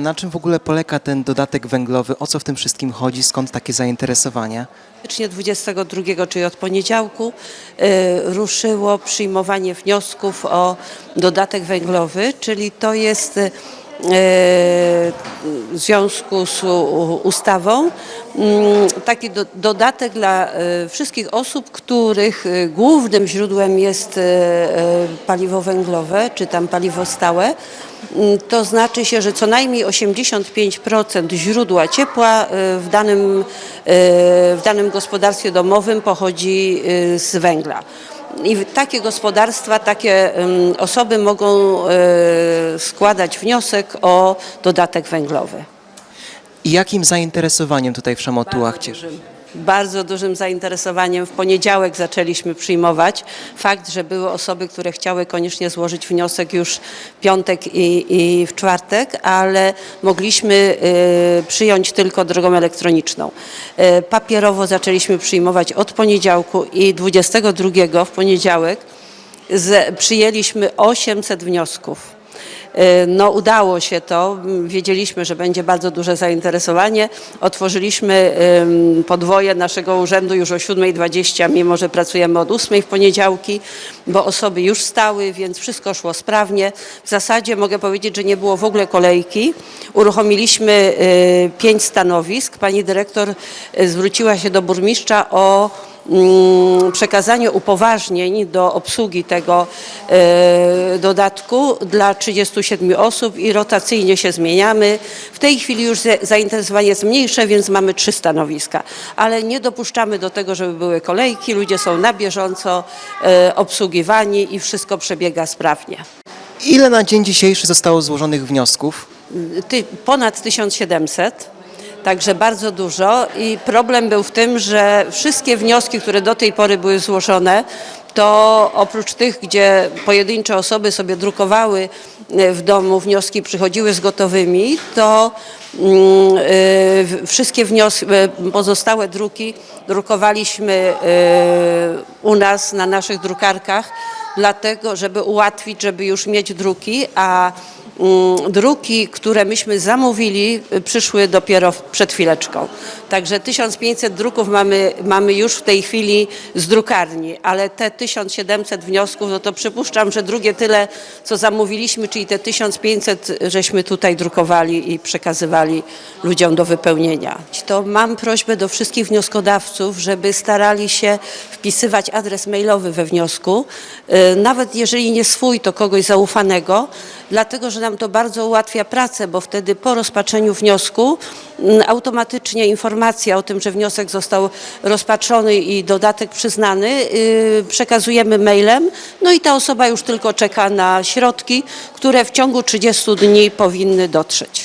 Na czym w ogóle polega ten dodatek węglowy? O co w tym wszystkim chodzi? Skąd takie zainteresowanie? Faktycznie 22, czyli od poniedziałku, e, ruszyło przyjmowanie wniosków o dodatek węglowy, czyli to jest e, w związku z ustawą mm, taki do, dodatek dla wszystkich osób, których głównym źródłem jest paliwo węglowe, czy tam paliwo stałe. Mm, To znaczy się, że co najmniej 85% źródła ciepła e, w danym, e, w danym gospodarstwie domowym pochodzi e, z węgla. I takie gospodarstwa, takie osoby mogą składać wniosek o dodatek węglowy. I jakim zainteresowaniem tutaj w Szamotułach cieszy? Bardzo dużym zainteresowaniem w poniedziałek zaczęliśmy przyjmować. Fakt, że były osoby, które chciały koniecznie złożyć wniosek już w piątek i, i w czwartek, ale mogliśmy e, przyjąć tylko drogą elektroniczną. E, papierowo zaczęliśmy przyjmować od poniedziałku i 22 w poniedziałek z, przyjęliśmy 800 wniosków. E, No udało się to, wiedzieliśmy, że będzie bardzo duże zainteresowanie. Otworzyliśmy podwoje naszego urzędu już o 7.20, mimo że pracujemy od 8.00 w poniedziałki, bo osoby już stały, więc wszystko szło sprawnie. W zasadzie mogę powiedzieć, że nie było w ogóle kolejki. Uruchomiliśmy e, pięć stanowisk. Pani dyrektor e, zwróciła się do burmistrza o przekazanie upoważnień do obsługi tego e, dodatku dla 37 osób i rotacyjnie się zmieniamy. W tej chwili już za- zainteresowanie jest mniejsze, więc mamy trzy stanowiska, ale nie dopuszczamy do tego, żeby były kolejki. Ludzie są na bieżąco e, obsługiwani i wszystko przebiega sprawnie. Ile na dzień dzisiejszy zostało złożonych wniosków? ty, ponad 1700, także bardzo dużo i problem był w tym, że wszystkie wnioski, które do tej pory były złożone, to oprócz tych, gdzie pojedyncze osoby sobie drukowały e, w domu wnioski, przychodziły z gotowymi, to mm, e, wszystkie wnioski, pozostałe druki drukowaliśmy e, u nas na naszych drukarkach, dlatego, żeby ułatwić, żeby już mieć druki, a druki, które myśmy zamówili, y, przyszły dopiero przed chwileczką. Także 1500 druków mamy, mamy już w tej chwili z drukarni, ale te 1700 wniosków, no to przypuszczam, że drugie tyle, co zamówiliśmy, czyli te 1500, żeśmy tutaj drukowali i przekazywali ludziom do wypełnienia. To mam prośbę do wszystkich wnioskodawców, żeby starali się wpisywać adres mailowy we wniosku, y, nawet jeżeli nie swój, to kogoś zaufanego, dlatego że nam to bardzo ułatwia pracę, bo wtedy po rozpatrzeniu wniosku mm, automatycznie informacja o tym, że wniosek został rozpatrzony i dodatek przyznany, yy, przekazujemy mailem, no i ta osoba już tylko czeka na środki, które w ciągu 30 dni powinny dotrzeć.